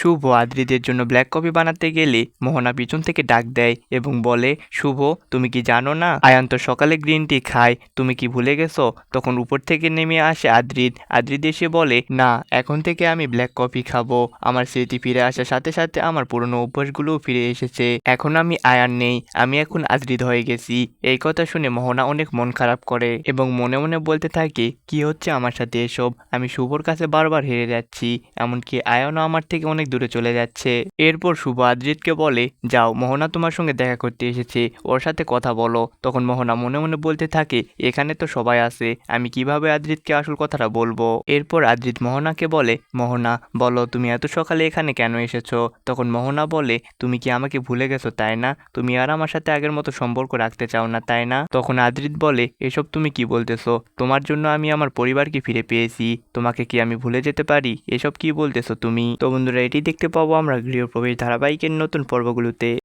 শুভ আদ্রিদের জন্য black coffee বানাতে গেলে মোহনা পিছন থেকে ডাক দেয় এবং বলে, শুভ, তুমি কি জানো না? আয়ান তো সকালে গ্রিন টি খায়। তুমি কি ভুলে গেছো? তখন উপর থেকে নেমে আসে আদ্রিদ। আদ্রিদ এসে বলে, না, এখন থেকে আমি ব্ল্যাক কফি খাব। আমার স্মৃতি ফিরে আসার সাথে সাথে আমার পুরনো অভ্যাসগুলোও ফিরে এসেছে। এখন আমি আয়ান নেই। আমি এখন আদ্রিদ হয়ে গেছি। এই কথা শুনে মোহনা অনেক মন খারাপ করে এবং মনে মনে বলতে থাকে, কি হচ্ছে আমার সাথে এসব? আমি শুভর কাছে বারবার হেরে যাচ্ছি। এমনকি আয়নও আমার থেকে অনেক দূরে চলে যাচ্ছে। এরপর শুভ আদ্রিতকে বলে, যাও, মোহনা তোমার সঙ্গে দেখা করতে এসেছে। ওর সাথে কথা বলো। তখন মোহনা মনে মনে বলতে থাকে, এখানে তো সবাই আছে। আমি কীভাবে আদ্রিতকে আসল কথাটা বলব? এরপর আদ্রিদ মোহনাকে বলে, মোহনা, বলো, তুমি এত সকালে এখানে কেন এসেছ? তখন মোহনা বলে, তুমি কি আমাকে ভুলে গেছো, তাই না? তুমি আর আমার সাথে আগের মতো সম্পর্ক রাখতে চাও না, তাই না? তখন আদ্রিদ বলে, এসব তুমি কি বলতেছো? তোমার জন্য আমি আমার পরিবারকে ফিরে পেয়েছি। তোমাকে কি আমি ভুলে যেতে পারি? এসব কি বলতেছো তুমি? তো বন্ধুরা, এটি দেখতে পাবো আমরা গৃহপ্রবেশ ধারাবাহিকের নতুন পর্বগুলোতে।